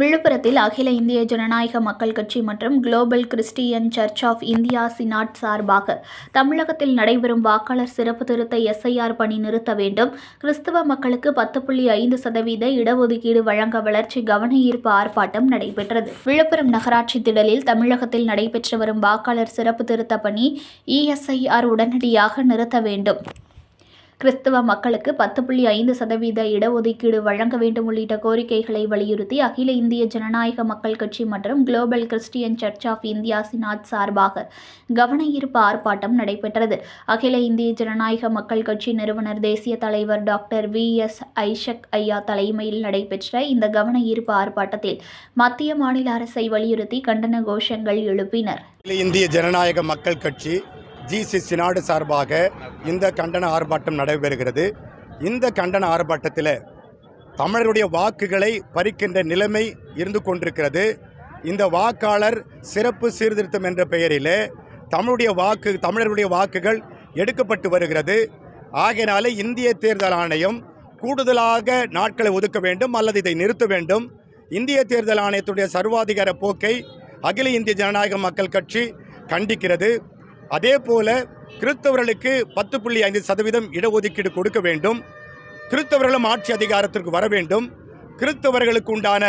விழுப்புரத்தில் அகில இந்திய ஜனநாயக மக்கள் கட்சி மற்றும் global Christian church of India synod சார்பாக தமிழகத்தில் நடைபெறும் வாக்காளர் சிறப்பு திருத்த எஸ்ஐஆர் பணி நிறுத்த வேண்டும். கிறிஸ்தவ மக்களுக்கு பத்து புள்ளி ஐந்து சதவீத இடஒதுக்கீடு வழங்க வளர்ச்சி கவன ஈர்ப்பு ஆர்ப்பாட்டம் நடைபெற்றது. விழுப்புரம் நகராட்சி திடலில் தமிழகத்தில் நடைபெற்று வரும் வாக்காளர் சிறப்பு திருத்த பணி இஎஸ்ஐஆர் உடனடியாக நிறுத்த வேண்டும். கிறிஸ்தவ மக்களுக்கு பத்து புள்ளி ஐந்து சதவீத இடஒதுக்கீடு வழங்க வேண்டும் உள்ளிட்ட கோரிக்கைகளை வலியுறுத்தி அகில இந்திய ஜனநாயக மக்கள் கட்சி மற்றும் global Christian church of India synod சார்பாக கவன ஈர்ப்பு ஆர்ப்பாட்டம் நடைபெற்றது. அகில இந்திய ஜனநாயக மக்கள் கட்சி நிறுவனர் தேசிய தலைவர் டாக்டர் வி எஸ் ஐஷக் ஐயா தலைமையில் நடைபெற்ற இந்த கவன ஈர்ப்பு ஆர்ப்பாட்டத்தில் மத்திய மாநில அரசை வலியுறுத்தி கண்டன கோஷங்கள் எழுப்பினர். இந்திய ஜனநாயக மக்கள் கட்சி ஜிசி சினாடு சார்பாக இந்த கண்டன ஆர்ப்பாட்டம் நடைபெறுகிறது. இந்த கண்டன ஆர்ப்பாட்டத்தில் தமிழருடைய வாக்குகளை பறிக்கின்ற நிலைமை இருந்து கொண்டிருக்கிறது. இந்த வாக்காளர் சிறப்பு சீர்திருத்தம் என்ற பெயரில் தமிழுடைய வாக்கு தமிழருடைய வாக்குகள் எடுக்கப்பட்டு வருகிறது. ஆகையினாலே இந்திய தேர்தல் ஆணையம் கூடுதலாக நாட்களை ஒதுக்க வேண்டும் அல்லது இதை நிறுத்த வேண்டும். இந்திய தேர்தல் ஆணையத்துடைய சர்வாதிகார போக்கை அகில இந்திய ஜனநாயக மக்கள் கட்சி கண்டிக்கிறது. அதே போல கிறிஸ்தவர்களுக்கு பத்து புள்ளி ஐந்து சதவீதம் இடஒதுக்கீடு கொடுக்க வேண்டும். கிறிஸ்தவர்களும் ஆட்சி அதிகாரத்திற்கு வர வேண்டும். கிறிஸ்தவர்களுக்கு உண்டான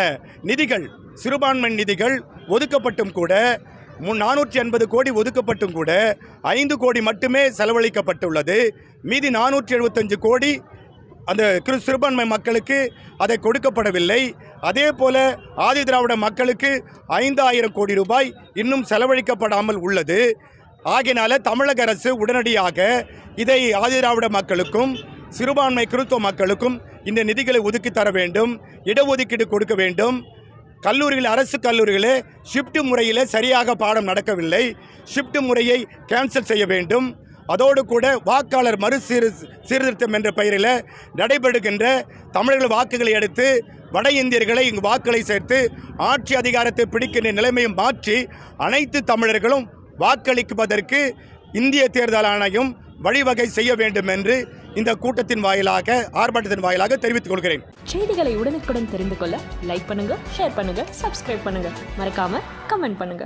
நிதிகள் சிறுபான்மை நிதிகள் ஒதுக்கப்பட்டும் கூட மு நானூற்றி ஐம்பது கோடி ஒதுக்கப்பட்டும் கூட ஐந்து கோடி மட்டுமே செலவழிக்கப்பட்டுள்ளது. மீதி நானூற்றி எழுபத்தஞ்சு கோடி அந்த கிரு சிறுபான்மை மக்களுக்கு அதை கொடுக்கப்படவில்லை. அதே போல ஆதி திராவிட மக்களுக்கு ஐந்தாயிரம் கோடி ரூபாய் இன்னும் செலவழிக்கப்படாமல் உள்ளது. ஆகையினால தமிழக அரசு உடனடியாக இதை ஆதிராவிட மக்களுக்கும் சிறுபான்மை கிறிஸ்தவ மக்களுக்கும் இந்த நிதிகளை ஒதுக்கி தர வேண்டும் இடஒதுக்கீடு கொடுக்க வேண்டும். கல்லூரிகள் அரசு கல்லூரிகளே ஷிஃப்ட் முறையில் சரியாக பாடம் நடக்கவில்லை. ஷிஃப்ட் முறையை கேன்சல் செய்ய வேண்டும். அதோடு கூட வாக்காளர் மறு சீர் சீர்திருத்தம் என்ற பெயரில் நடைபெறுகின்ற தமிழர்கள் வாக்குகளை எடுத்து வட இந்தியர்களை இங்கு வாக்களை சேர்த்து ஆட்சி அதிகாரத்தை பிடிக்கின்ற நிலைமையும் மாற்றி அனைத்து தமிழர்களும் வாக்களிப்பதற்கு இந்திய தேர்தல் ஆணையம் வழிவகை செய்ய வேண்டும் என்று இந்த கூட்டத்தின் வாயிலாக ஆர்ப்பாட்டத்தின் வாயிலாக தெரிவித்துக் கொள்கிறேன். செய்திகளை உடனுக்குடன் தெரிந்து கொள்ள லைக் பண்ணுங்க ஷேர் பண்ணுங்க சப்ஸ்கிரைப் பண்ணுங்க. மறக்காம கமெண்ட் பண்ணுங்க.